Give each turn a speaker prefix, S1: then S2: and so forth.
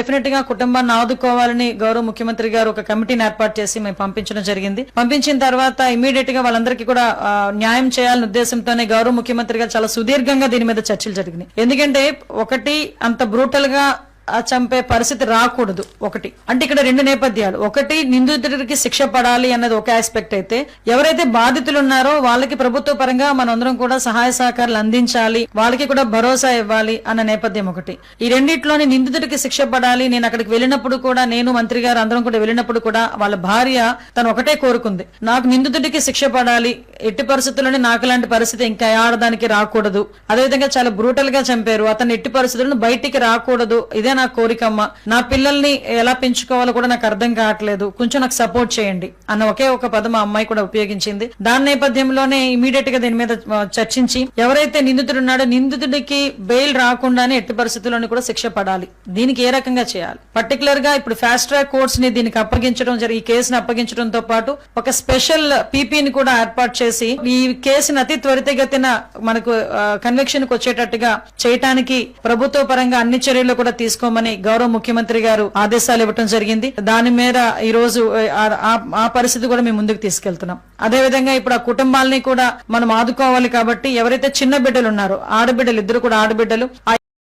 S1: డెఫినెట్గా కుటుంబాన్ని ఆదుకోవాలని గౌరవ ముఖ్యమంత్రి గారు ఒక కమిటీని ఏర్పాటు చేసి మేము పంపించడం జరిగింది. పంపించిన తర్వాత ఇమీడియట్గా వాళ్ళందరికీ కూడా న్యాయం చేయాలనే ఉద్దేశంతోనే గౌరవ ముఖ్యమంత్రి గారు చాలా సుదీర్ఘంగా దీని మీద చర్చలు జరిగినాయి. ఎందుకంటే ఒకటి అంత బ్రూటల్గా చంపే పరిస్థితి రాకూడదు. ఒకటి. అంటే ఇక్కడ రెండు నేపథ్యాలు. ఒకటి నిందితుడికి శిక్ష పడాలి అన్నది ఒక ఆస్పెక్ట్ అయితే ఎవరైతే బాధితులు ఉన్నారో వాళ్ళకి ప్రభుత్వ పరంగా మనందరం కూడా సహాయ సహకారాలు అందించాలి వాళ్ళకి కూడా భరోసా ఇవ్వాలి అన్న నేపథ్యం ఒకటి. ఈ రెండిట్లోని నిందితుడికి శిక్ష పడాలి నేను అక్కడికి వెళ్ళినప్పుడు కూడా నేను మంత్రి గారు అందరం కూడా వెళ్ళినప్పుడు కూడా వాళ్ళ భార్య తను ఒకటే కోరుకుంది. నాకు నిందితుడికి శిక్ష పడాలి ఎట్టి పరిస్థితుల్లోనే నాకు లాంటి పరిస్థితి ఇంకా ఆడదానికి రాకూడదు. అదేవిధంగా చాలా బ్రూటల్గా చంపారు అతను ఎట్టి పరిస్థితులను బయటికి రాకూడదు. ఇదే నా కోరికమ్మ నా పిల్లల్ని ఎలా పెంచుకోవాలో కూడా నాకు అర్థం కావట్లేదు. కొంచెం నాకు సపోర్ట్ చేయండి అన్న ఒకే ఒక పదం ఆ అమ్మాయి కూడా ఉపయోగించింది. దాని నేపథ్యంలోనే ఇమీడియట్గా దీని మీద చర్చించి ఎవరైతే నిందితుడు ఉన్నాడో నిందితుడికి బెయిల్ రాకుండానే ఎట్టి పరిస్థితుల్లోనూ కూడా శిక్ష పడాలి. దీనికి ఏ రకంగా చేయాలి? పర్టికులర్గా ఇప్పుడు ఫాస్ట్ ట్రాక్ కోర్ట్స్ని దీనికి అప్పగించడం జరిగి ఈ కేసును అప్పగించడంతో పాటు ఒక స్పెషల్ పీపీని కూడా ఏర్పాటు చేసి ఈ కేసును అతి త్వరితగతిన మనకు కన్వెక్షన్కు వచ్చేటట్టుగా చేయటానికి ప్రభుత్వ పరంగా అన్ని చర్యలు కూడా తీసుకోమని గౌరవ ముఖ్యమంత్రి గారు ఆదేశాలు ఇవ్వటం జరిగింది. దాని మీద ఈ రోజు ఆ- పరిస్థితి కూడా మేము ముందుకు తీసుకెళ్తున్నాం. అదే విధంగా ఇప్పుడు ఆ కుటుంబాలని కూడా మనం ఆదుకోవాలి కాబట్టి ఎవరైతే చిన్న బిడ్డలు ఉన్నారో ఆడబిడ్డలు ఇద్దరు కూడా ఆడబిడ్డలు